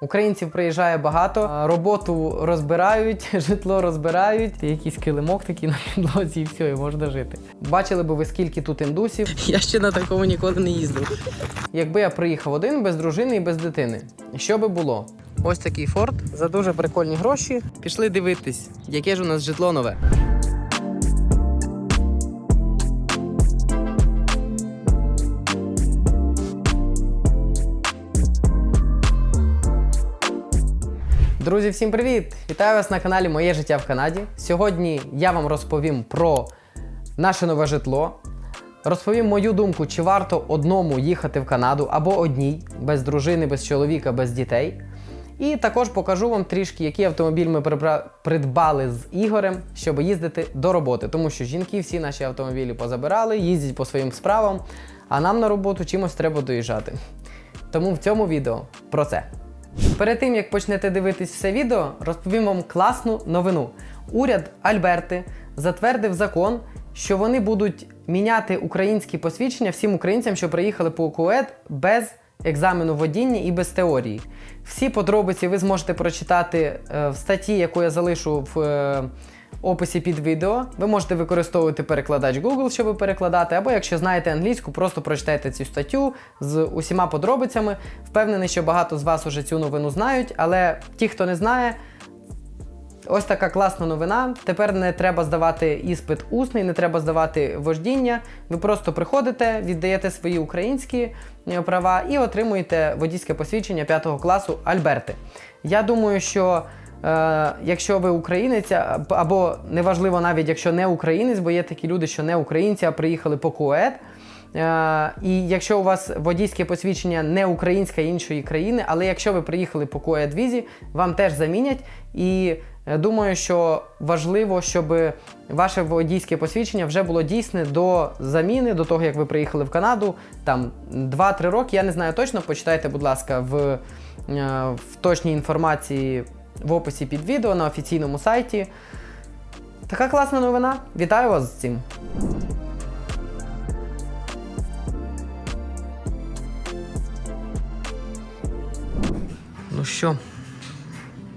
Українців приїжджає багато, роботу розбирають, житло розбирають, якийсь килимок такий на підлозі, і все, і можна жити. Бачили би ви, скільки тут індусів. Я ще на такому ніколи не їздив. Якби я приїхав один без дружини і без дитини, що би було? Ось такий форт за дуже прикольні гроші. Пішли дивитись, яке ж у нас житло нове. Друзі, всім привіт! Вітаю вас на каналі Моє життя в Канаді. Сьогодні я вам розповім про наше нове житло. Розповім мою думку, чи варто одному їхати в Канаду або одній, без дружини, без чоловіка, без дітей. І також покажу вам трішки, який автомобіль ми придбали з Ігорем, щоб їздити до роботи. Тому що жінки всі наші автомобілі позабирали, їздять по своїм справам, а нам на роботу чимось треба доїжджати. Тому в цьому відео про це. Перед тим як почнете дивитись все відео, розповім вам класну новину. Уряд Альберти затвердив закон, що вони будуть міняти українські посвідчення всім українцям, що приїхали по УКУЕД без екзамену водіння і без теорії. Всі подробиці ви зможете прочитати е, в статті, яку я залишу в е, описі під відео. Ви можете використовувати перекладач Google, щоб перекладати, або якщо знаєте англійську, просто прочитайте цю статтю з усіма подробицями. Впевнений, що багато з вас уже цю новину знають, але ті, хто не знає, Ось така класна новина. Тепер не треба здавати іспит усний, не треба здавати вождіння. Ви просто приходите, віддаєте свої українські е, права і отримуєте водійське посвідчення 5 класу Альберти. Я думаю, що якщо ви українець, або неважливо навіть якщо не українець, бо є такі люди, що не українці, а приїхали по КУЕД. Е, і якщо у вас водійське посвідчення не українська іншої країни, але якщо ви приїхали по КОЕД-візі, вам теж замінять. І е, думаю, що важливо, щоб ваше водійське посвідчення вже було дійсне до заміни, до того як ви приїхали в Канаду. Там 2-3 роки. Я не знаю точно. Почитайте, будь ласка, в, е, в точній інформації в описі під відео на офіційному сайті. Така класна новина. Вітаю вас з цим. Ну що,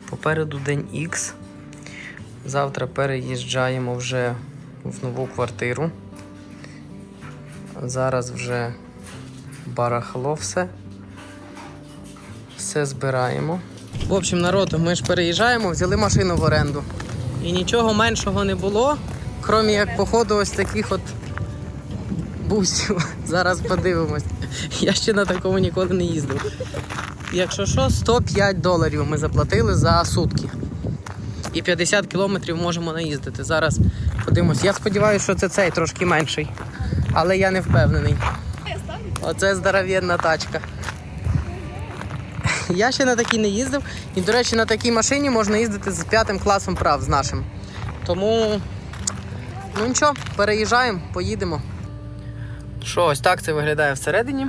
попереду день X. Завтра переїжджаємо вже в нову квартиру. Зараз вже барахло все. Все збираємо. В общем, народ, ми ж переїжджаємо, взяли машину в оренду. І нічого меншого не було, крім як походу ось таких от бусів. Зараз подивимось. Я ще на такому ніколи не їздив. Якщо що, 105 доларів ми заплатили за сутки. І 50 кілометрів можемо наїздити. Зараз подивимось. Я сподіваюся, що це цей трошки менший. Але я не впевнений. Оце здоровенна тачка. Я ще на такій не їздив. І, до речі, на такій машині можна їздити з п'ятим класом прав з нашим. Тому, ну нічого, переїжджаємо, поїдемо. Що, ось так це виглядає всередині.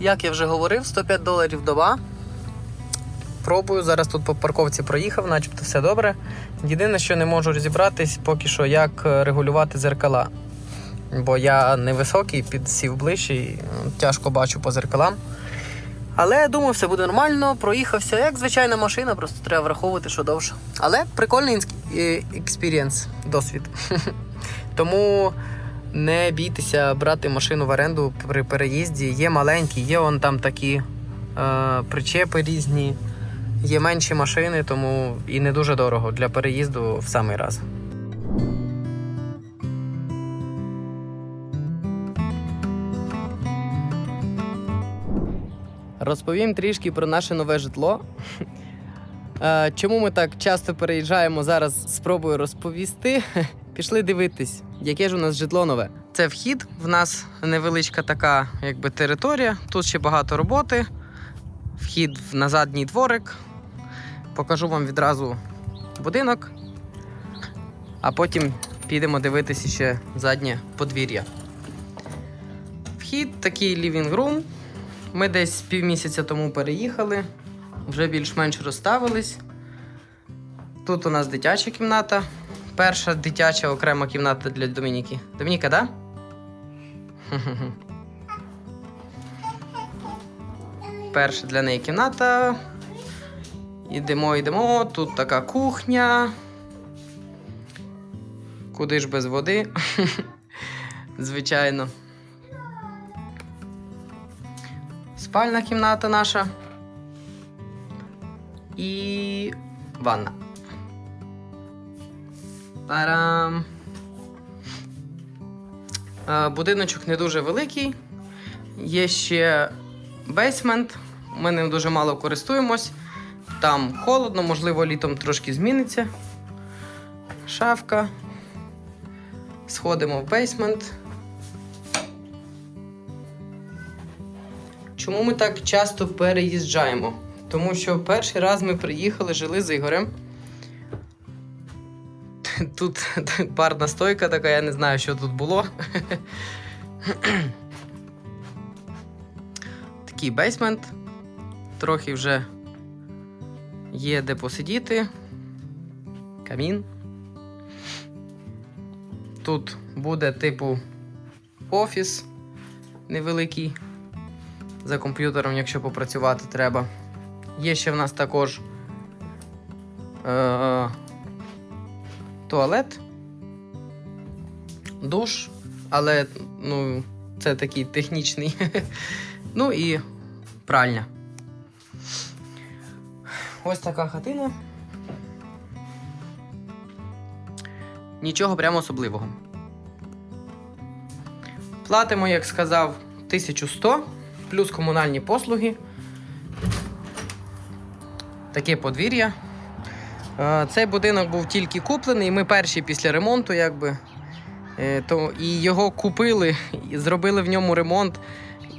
Як я вже говорив, 105 доларів доба. Пробую, зараз тут по парковці проїхав, начебто все добре. Єдине, що не можу розібратись поки що, як е, регулювати зеркала. Бо я невисокий, підсів ближче і тяжко бачу по зеркалам. Але я думаю, все буде нормально. Проїхався як звичайна машина, просто треба враховувати, що довше. Але прикольний е, експірієнс, досвід. Тому не бійтеся брати машину в оренду при переїзді. Є маленькі, є он там такі е, причепи різні, є менші машини, тому і не дуже дорого для переїзду в самий раз. Розповім трішки про наше нове житло. Е, Чому ми так часто переїжджаємо зараз? Спробую розповісти. Пішли дивитись, яке ж у нас житло нове. Це вхід. В нас невеличка така, якби територія. Тут ще багато роботи. Вхід на задній дворик. Покажу вам відразу будинок, а потім підемо дивитися ще заднє подвір'я. Вхід такий room. Ми десь півмісяця тому переїхали, вже більш-менш розставились. Тут у нас дитяча кімната. Перша дитяча окрема кімната для Домініки. Домініка, да? Перша для неї кімната. Йдемо, йдемо. Тут така кухня. Куди ж без води? Звичайно. Спальна кімната наша. І ванна. Тарам. Е, Будиночок не дуже великий. Є ще бейсмент. Ми ним дуже мало користуємось. Там холодно, можливо, літом трошки зміниться. Шафка. Сходимо в бейсмент. Чому ми так часто переїжджаємо? Тому що перший раз ми приїхали, жили з Ігорем. Тут барна стойка така, я не знаю, що тут було. Такий бейсмент. Трохи вже є де посидіти. Камін. Тут буде типу офіс невеликий. За комп'ютером, якщо попрацювати треба. Є ще в нас також е- туалет, душ, але ну, це такий технічний. ну і пральня. Ось така хатина. Нічого прямо особливого. Платимо, як сказав, 1100 плюс комунальні послуги. Таке подвір'я. Е, Цей будинок був тільки куплений, ми перші після ремонту, якби. Е, То, і його купили, і зробили в ньому ремонт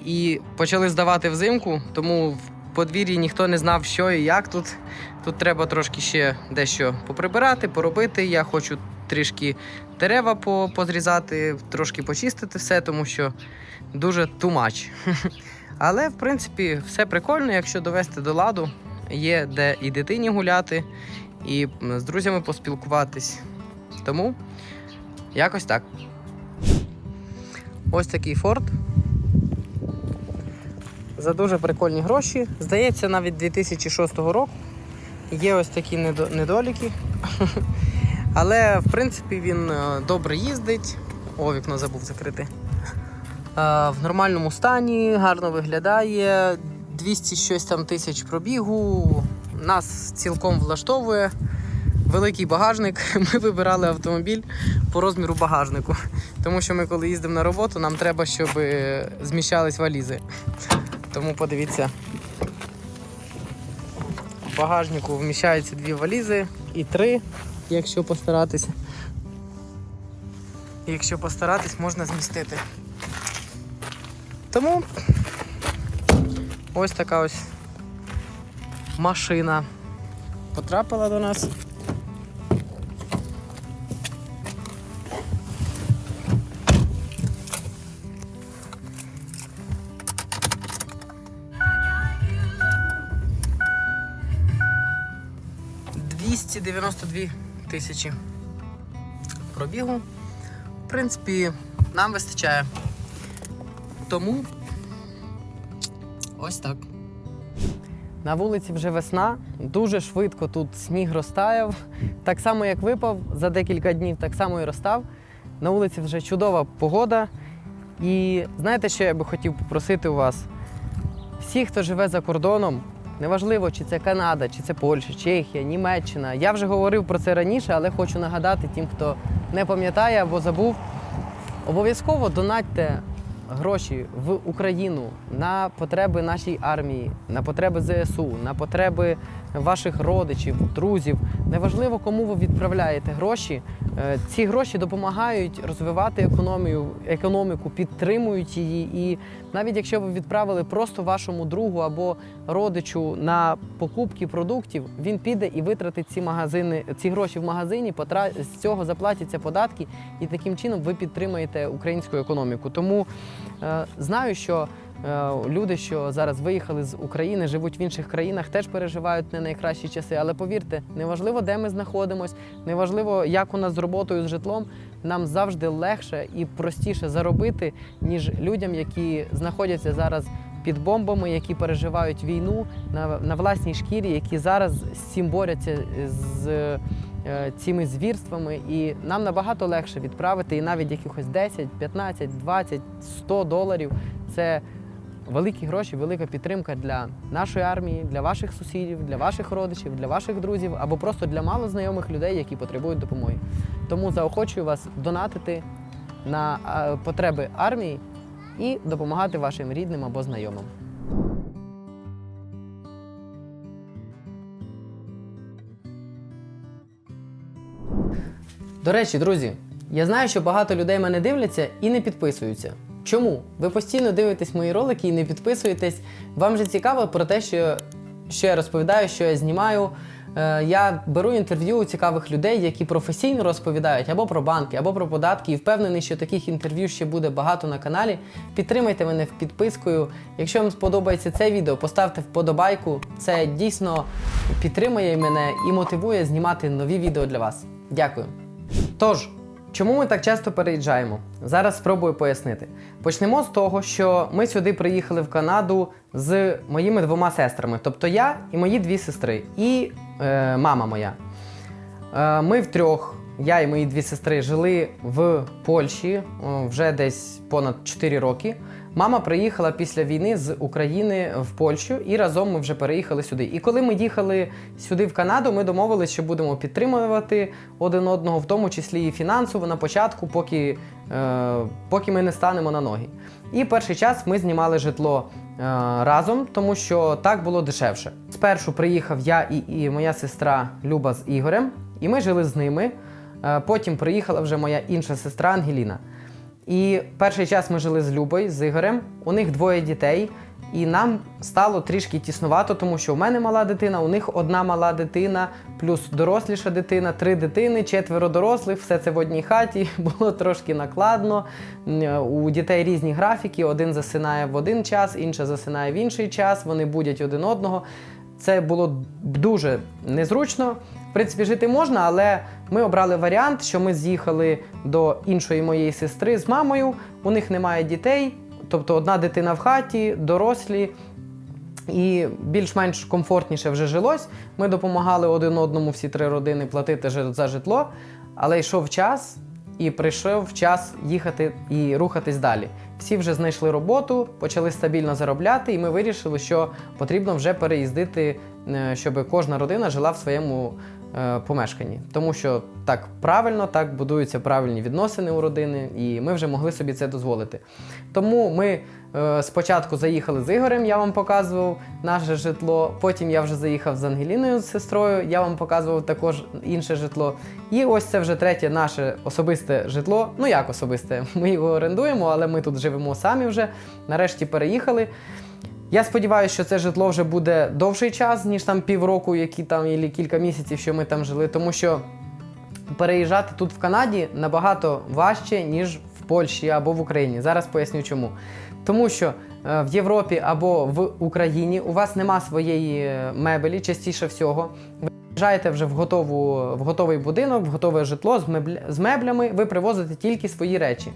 і почали здавати взимку, тому в подвір'ї ніхто не знав, що і як тут. Тут треба трошки ще дещо поприбирати, поробити. Я хочу трішки дерева по- позрізати, трошки почистити все, тому що дуже much. Але, в принципі, все прикольно, якщо довести до ладу. Є де і дитині гуляти, і з друзями поспілкуватись. Тому якось так. Ось такий форт. За дуже прикольні гроші. Здається, навіть 2006 року. Є ось такі недоліки. Але, в принципі, він е, добре їздить. О, вікно забув закрити. Е, В нормальному стані, гарно виглядає. 200 щось там тисяч пробігу. Нас цілком влаштовує. Великий багажник. Ми вибирали автомобіль по розміру багажнику. Тому що ми, коли їздимо на роботу, нам треба, щоб е, зміщались валізи. Тому подивіться. В багажнику вміщаються дві валізи і три, якщо постаратися. Якщо постаратись, можна змістити. Тому ось така ось машина потрапила до нас. «292 тисячі пробігу. В принципі, нам вистачає. Тому ось так. На вулиці вже весна, дуже швидко тут сніг розтаяв. Так само, як випав за декілька днів, так само і розстав. На вулиці вже чудова погода. І знаєте, що я би хотів попросити у вас? Всі, хто живе за кордоном, неважливо, чи це Канада, чи це Польща, Чехія, Німеччина. Я вже говорив про це раніше, але хочу нагадати тим, хто не пам'ятає або забув. Обов'язково донатьте гроші в Україну на потреби нашої армії, на потреби ЗСУ, на потреби ваших родичів, друзів. Неважливо, кому ви відправляєте гроші. е, Ці гроші допомагають розвивати економію, економіку, підтримують її. І навіть якщо ви відправили просто вашому другу або родичу на покупки продуктів, він піде і витратить ці магазини, ці гроші в магазині, з цього заплатяться податки, і таким чином ви підтримаєте українську економіку. Тому е, знаю, що люди, що зараз виїхали з України, живуть в інших країнах, теж переживають не найкращі часи. Але повірте, неважливо, де ми знаходимося, неважливо, як у нас з роботою, з житлом. Нам завжди легше і простіше заробити, ніж людям, які знаходяться зараз під бомбами, які переживають війну на, на власній шкірі, які зараз з цим борються з е, цими звірствами. І нам набагато легше відправити і навіть якихось 10, 15, 20, 100 доларів. Це великі гроші, велика підтримка для нашої армії, для ваших сусідів, для ваших родичів, для ваших друзів або просто для малознайомих людей, які потребують допомоги. Тому заохочую вас донатити на е, потреби армії і допомагати вашим рідним або знайомим. До речі, друзі, я знаю, що багато людей мене дивляться і не підписуються. Чому? Ви постійно дивитесь мої ролики і не підписуєтесь. Вам же цікаво про те, що, що я розповідаю, що я знімаю. Е, я беру інтерв'ю у цікавих людей, які професійно розповідають або про банки, або про податки. І впевнений, що таких інтерв'ю ще буде багато на каналі. Підтримайте мене підпискою. Якщо вам сподобається це відео, поставте вподобайку. Це дійсно підтримує мене і мотивує знімати нові відео для вас. Дякую. Тож, чому ми так часто переїжджаємо? Зараз спробую пояснити. Почнемо з того, що ми сюди приїхали в Канаду з моїми двома сестрами, тобто я і мої дві сестри, і е, мама моя. Е, ми втрьох, я і мої дві сестри, жили в Польщі вже десь понад 4 роки. Мама приїхала після війни з України в Польщу, і разом ми вже переїхали сюди. І коли ми їхали сюди в Канаду, ми домовилися, що будемо підтримувати один одного, в тому числі і фінансово на початку, поки, е, поки ми не станемо на ноги. І перший час ми знімали житло е, разом, тому що так було дешевше. Спершу приїхав я і, і моя сестра Люба з Ігорем, і ми жили з ними. Е, Потім приїхала вже моя інша сестра Ангеліна. І перший час ми жили з Любою, з Ігорем. У них двоє дітей, і нам стало трішки тіснувато, тому що у мене мала дитина, у них одна мала дитина, плюс доросліша дитина, три дитини, четверо дорослих. Все це в одній хаті. Було трошки накладно. У дітей різні графіки. Один засинає в один час, інша засинає в інший час. Вони будять один одного. Це було дуже незручно. В принципі, жити можна, але ми обрали варіант, що ми з'їхали до іншої моєї сестри з мамою. У них немає дітей, тобто одна дитина в хаті, дорослі. І більш-менш комфортніше вже жилось. Ми допомагали один одному всі три родини платити за житло, але йшов час, і прийшов час їхати і рухатись далі. Всі вже знайшли роботу, почали стабільно заробляти, і ми вирішили, що потрібно вже переїздити, е, щоб кожна родина жила в своєму помешканні. Тому що так правильно, так будуються правильні відносини у родини, і ми вже могли собі це дозволити. Тому ми е, спочатку заїхали з Ігорем, я вам показував наше житло. Потім я вже заїхав з Ангеліною з сестрою, я вам показував також інше житло. І ось це вже третє наше особисте житло. Ну як особисте? Ми його орендуємо, але ми тут живемо самі вже. Нарешті переїхали. Я сподіваюся, що це житло вже буде довший час, ніж там півроку, які там, і кілька місяців, що ми там жили, тому що переїжджати тут в Канаді набагато важче, ніж в Польщі або в Україні. Зараз поясню чому. Тому що е, в Європі або в Україні у вас нема своєї е, мебелі, частіше всього. Приїжджаєте вже в, готову, в готовий будинок, в готове житло з, мебля, з меблями, ви привозите тільки свої речі.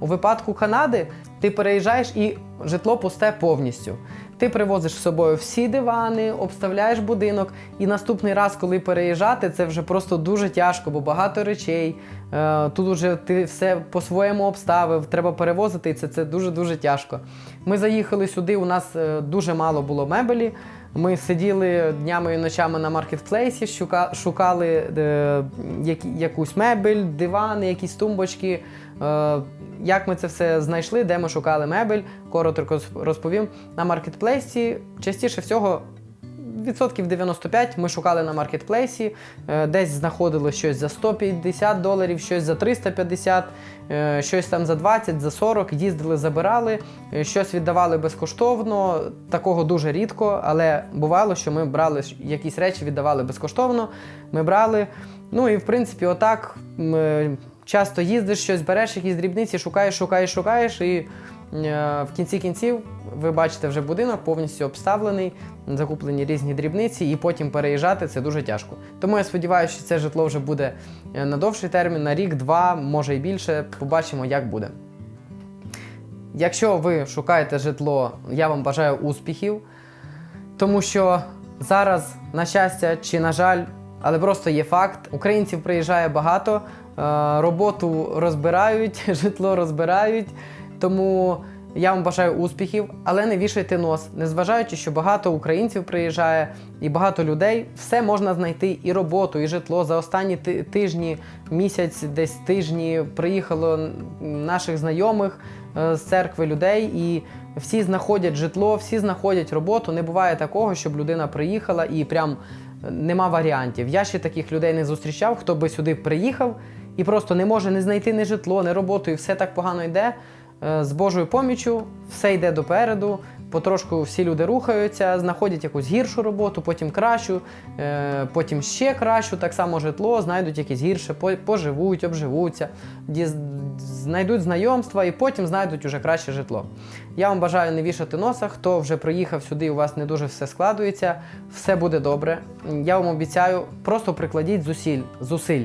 У випадку Канади ти переїжджаєш і житло пусте повністю. Ти привозиш з собою всі дивани, обставляєш будинок, і наступний раз, коли переїжджати, це вже просто дуже тяжко, бо багато речей. Е, Тут вже ти все по-своєму обставив, треба перевозити, і це, це дуже-дуже тяжко. Ми заїхали сюди, у нас е, дуже мало було мебелі. Ми сиділи днями і ночами на маркетплейсі, шука- шукали е, які- якусь мебель, дивани, якісь тумбочки. Е, як ми це все знайшли, де ми шукали мебель, коротко розповім. На маркетплейсі частіше всього. Відсотків 95 ми шукали на маркетплейсі, е, десь знаходили щось за 150 доларів, щось за 350, е, щось там за 20, за 40, їздили, забирали, е, щось віддавали безкоштовно. Такого дуже рідко, але бувало, що ми брали якісь речі, віддавали безкоштовно. Ми брали. Ну і в принципі, отак м, е, часто їздиш, щось береш, якісь дрібниці, шукаєш, шукаєш, шукаєш і. В кінці кінців ви бачите вже будинок повністю обставлений, закуплені різні дрібниці, і потім переїжджати це дуже тяжко. Тому я сподіваюся, що це житло вже буде е, на довший термін, на рік, два, може і більше. Побачимо, як буде. якщо ви шукаєте житло, я вам бажаю успіхів, тому що зараз, на щастя чи на жаль, але просто є факт: українців приїжджає багато, е, роботу розбирають, житло розбирають. Тому я вам бажаю успіхів, але не вішайте нос, незважаючи, що багато українців приїжджає і багато людей, все можна знайти і роботу, і житло. За останні ти- тижні, місяць, десь тижні приїхало наших знайомих е, з церкви людей, і всі знаходять житло, всі знаходять роботу. Не буває такого, щоб людина приїхала і прям е, нема варіантів. Я ще таких людей не зустрічав, хто би сюди приїхав і просто не може не знайти ні житло, ні роботу, і все так погано йде. Е, З Божою поміччю все йде допереду. Потрошку всі люди рухаються, знаходять якусь гіршу роботу, потім кращу, е, потім ще кращу, так само житло, знайдуть якесь гірше, поживуть, обживуться, знайдуть знайомства і потім знайдуть уже краще житло. Я вам бажаю не вішати носа. Хто вже приїхав сюди, у вас не дуже все складується, все буде добре. Я вам обіцяю, просто прикладіть зусиль, зусиль.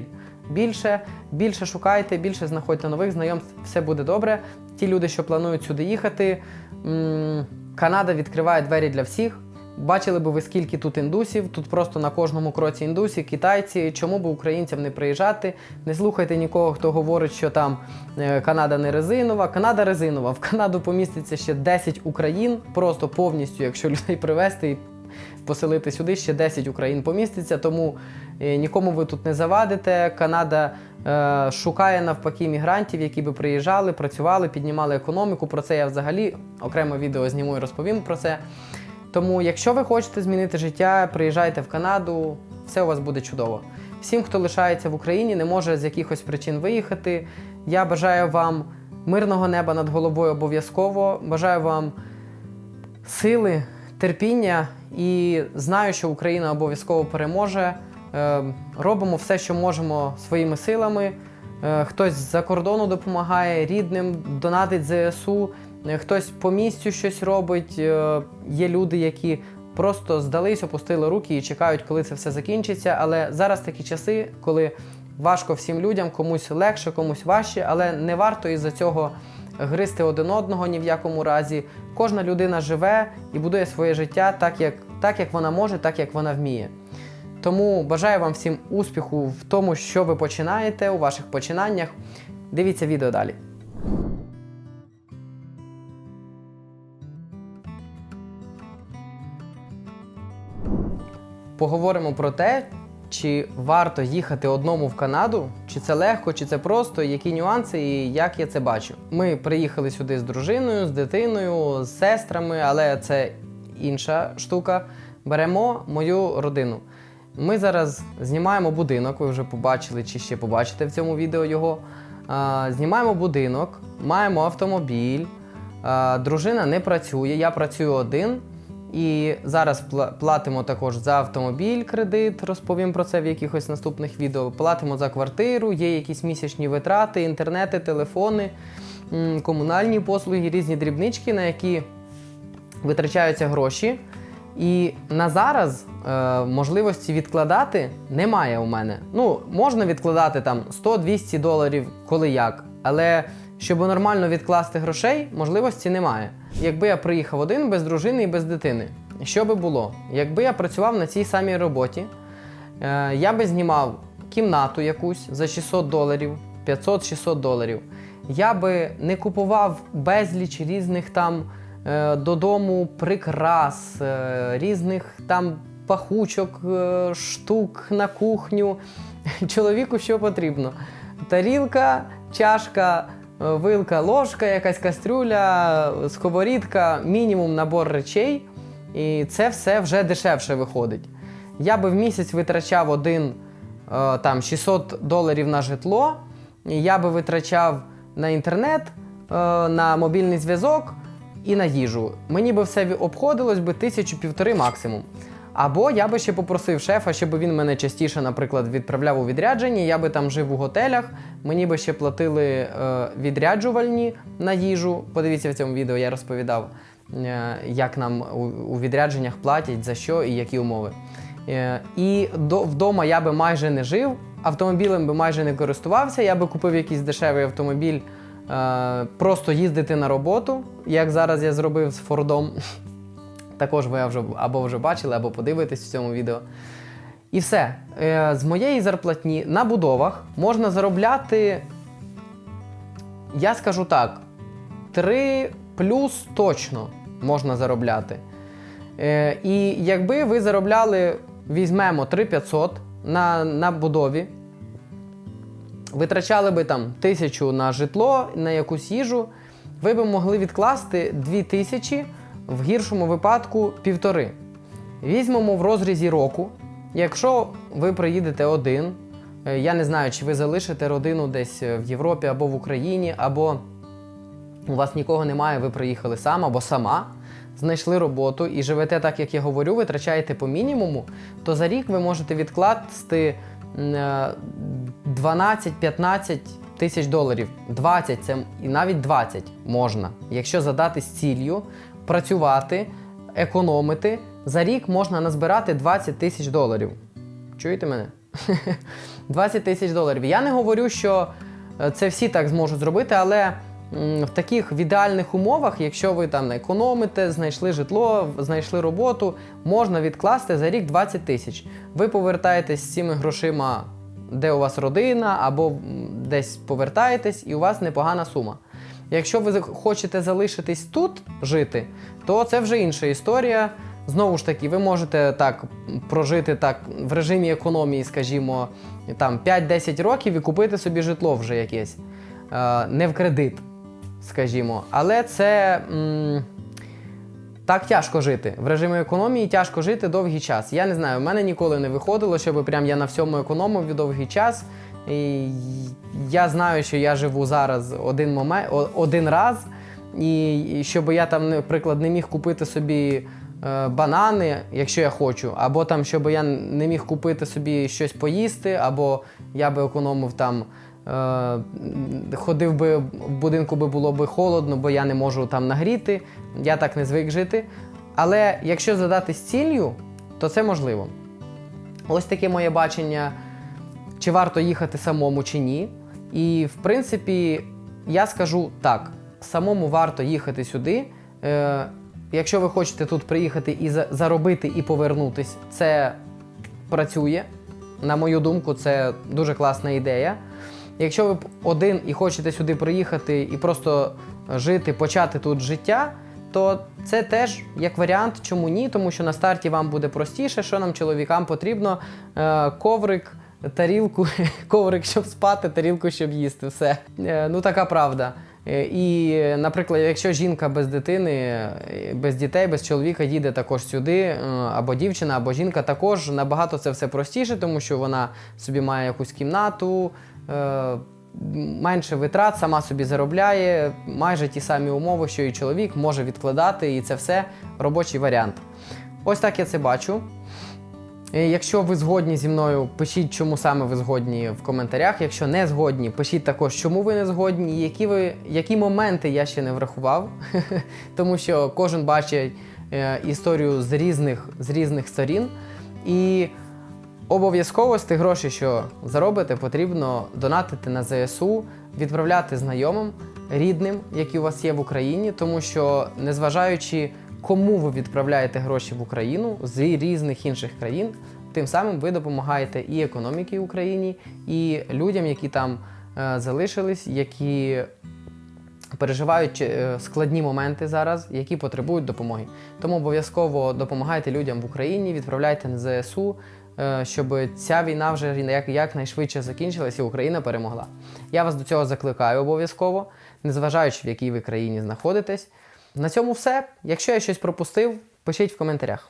Більше, більше шукайте, більше знаходьте нових знайомств, все буде добре. Ті люди, що планують сюди їхати, Канада відкриває двері для всіх. Бачили би ви, скільки тут індусів, тут просто на кожному кроці індусі, китайці. Чому би українцям не приїжджати? Не слухайте нікого, хто говорить, що там е, Канада не резинова. Канада резинова. В Канаду поміститься ще 10 Україн, просто повністю, якщо людей привезти і поселити сюди, ще 10 Україн поміститься. Тому е, нікому ви тут не завадите. Канада е, шукає навпаки мігрантів, які би приїжджали, працювали, піднімали економіку. Про це я взагалі окремо відео зніму і розповім про це. Тому, якщо ви хочете змінити життя, приїжджайте в Канаду, все у вас буде чудово. Всім, хто лишається в Україні, не може з якихось причин виїхати. Я бажаю вам мирного неба над головою обов'язково. Бажаю вам сили, терпіння і знаю, що Україна обов'язково переможе. Е, Робимо все, що можемо своїми силами. Е, Хтось з-за кордону допомагає рідним, донатить ЗСУ, е, хтось по місцю щось робить. Є люди, які просто здались, опустили руки і чекають, коли це все закінчиться. Але зараз такі часи, коли важко всім людям, комусь легше, комусь важче, але не варто із-за цього гризти один одного ні в якому разі. Кожна людина живе і будує своє життя так, як, так, як вона може, так як вона вміє. Тому бажаю вам всім успіху в тому, що ви починаєте у ваших починаннях. Дивіться відео далі. Поговоримо про те, чи варто їхати одному в Канаду, чи це легко, чи це просто, які нюанси і як я це бачу. Ми приїхали сюди з дружиною, з дитиною, з сестрами, але це інша штука. Беремо мою родину. Ми зараз знімаємо будинок, ви вже побачили чи ще побачите в цьому відео його. Знімаємо будинок, маємо автомобіль. Дружина не працює, я працюю один. І зараз платимо також за автомобіль кредит, розповім про це в якихось наступних відео. Платимо за квартиру, є якісь місячні витрати, інтернети, телефони, комунальні послуги, різні дрібнички, на які витрачаються гроші. І на зараз е, можливості відкладати немає у мене. Ну, можна відкладати там 100-200 доларів, коли як. Але щоб нормально відкласти грошей, можливості немає. Якби я приїхав один без дружини і без дитини, що би було? Якби я працював на цій самій роботі, е, я би знімав кімнату якусь за 600 доларів, 500-600 доларів. Я би не купував безліч різних там е, додому прикрас, е, різних там пахучок, штук на кухню. Чоловіку що потрібно? Тарілка, чашка, вилка, ложка, якась кастрюля, сковорідка, мінімум набор речей. І це все вже дешевше виходить. Я би в місяць витрачав один е, там 600 доларів на житло, я би витрачав на інтернет, е, на мобільний зв'язок і на їжу. Мені би все обходилось би тисячу півтори максимум. Або я би ще попросив шефа, щоб він мене частіше, наприклад, відправляв у відрядження. Я би там жив у готелях, мені би ще платили е, відряджувальні на їжу. Подивіться в цьому відео, я розповідав, е, як нам у, у відрядженнях платять, за що і які умови. Е, і до, вдома я би майже не жив, автомобілем би майже не користувався. Я би купив якийсь дешевий автомобіль е, просто їздити на роботу, як зараз я зробив з Фордом. Також ви вже або вже бачили, або подивитесь в цьому відео. І все. Е, З моєї зарплатні на будовах можна заробляти, я скажу так, 3 плюс точно можна заробляти. Е, І якби ви заробляли, візьмемо 3500 на, на будові, витрачали би там тисячу на житло, на якусь їжу, ви б могли відкласти 2000, в гіршому випадку півтори. Візьмемо в розрізі року. Якщо ви приїдете один, е, я не знаю, чи ви залишите родину десь е, в Європі або в Україні, або у вас нікого немає, ви приїхали сам або сама, знайшли роботу і живете так, як я говорю, витрачаєте по мінімуму, то за рік ви можете відкласти е, 12-15 тисяч доларів. 20 це і навіть 20 можна. Якщо задати з ціллю, працювати, економити, за рік можна назбирати 20 тисяч доларів. Чуєте мене? 20 тисяч доларів. Я не говорю, що е, це всі так зможуть зробити, але в таких в ідеальних умовах, якщо ви там економите, знайшли житло, знайшли роботу, можна відкласти за рік 20 тисяч. Ви повертаєтесь з цими грошима, де у вас родина, або десь повертаєтесь, і у вас непогана сума. Якщо ви хочете залишитись тут жити, то це вже інша історія. Знову ж таки, ви можете так прожити так в режимі економії, скажімо, там 5-10 років і купити собі житло вже якесь. Е, не в кредит, скажімо. Але це м, так тяжко жити. В режимі економії тяжко жити довгий час. Я не знаю, в мене ніколи не виходило, щоб прям я на всьому економив довгий час. І я знаю, що я живу зараз один момент, один раз, і щоб я там, наприклад, не міг купити собі е, банани, якщо я хочу, або там, щоб я не міг купити собі щось поїсти, або я би економив там. е, Ходив би в будинку, би було би холодно, бо я не можу там нагріти. Я так не звик жити. Але якщо задати з ціллю, то це можливо. Ось таке моє бачення, чи варто їхати самому чи ні. І в принципі, я скажу так: самому варто їхати сюди. Е, якщо ви хочете тут приїхати і за- заробити і повернутись, це працює. На мою думку, це дуже класна ідея. Якщо ви один і хочете сюди приїхати і просто жити, почати тут життя, то це теж як варіант, чому ні, тому що на старті вам буде простіше, що нам, чоловікам, потрібно Е, коврик, тарілку, коврик, щоб спати, тарілку, щоб їсти. Все. Е, Ну така правда. Е, І, наприклад, якщо жінка без дитини, е, без дітей, без чоловіка їде також сюди, або дівчина, або жінка, також набагато це все простіше, тому що вона собі має якусь кімнату, менше витрат, сама собі заробляє, майже ті самі умови, що і чоловік може відкладати, і це все робочий варіант. Ось так я це бачу. Е, Якщо ви згодні зі мною, пишіть, чому саме ви згодні в коментарях. Якщо не згодні, пишіть також, чому ви не згодні, які, ви, які моменти я ще не врахував. Тому що кожен бачить е, історію з різних, з різних сторін. І обов'язково з тих грошей, що заробите, потрібно донатити на ЗСУ, відправляти знайомим, рідним, які у вас є в Україні, тому що незважаючи кому ви відправляєте гроші в Україну з різних інших країн, тим самим ви допомагаєте і економіці Україні, і людям, які там е, залишились, які переживають е, складні моменти зараз, які потребують допомоги. Тому обов'язково допомагайте людям в Україні, відправляйте на ЗСУ, е, щоб ця війна вже як, якнайшвидше закінчилась і Україна перемогла. Я вас до цього закликаю обов'язково, незважаючи в якій ви країні знаходитесь. На цьому все. Якщо я щось пропустив, пишіть в коментарях.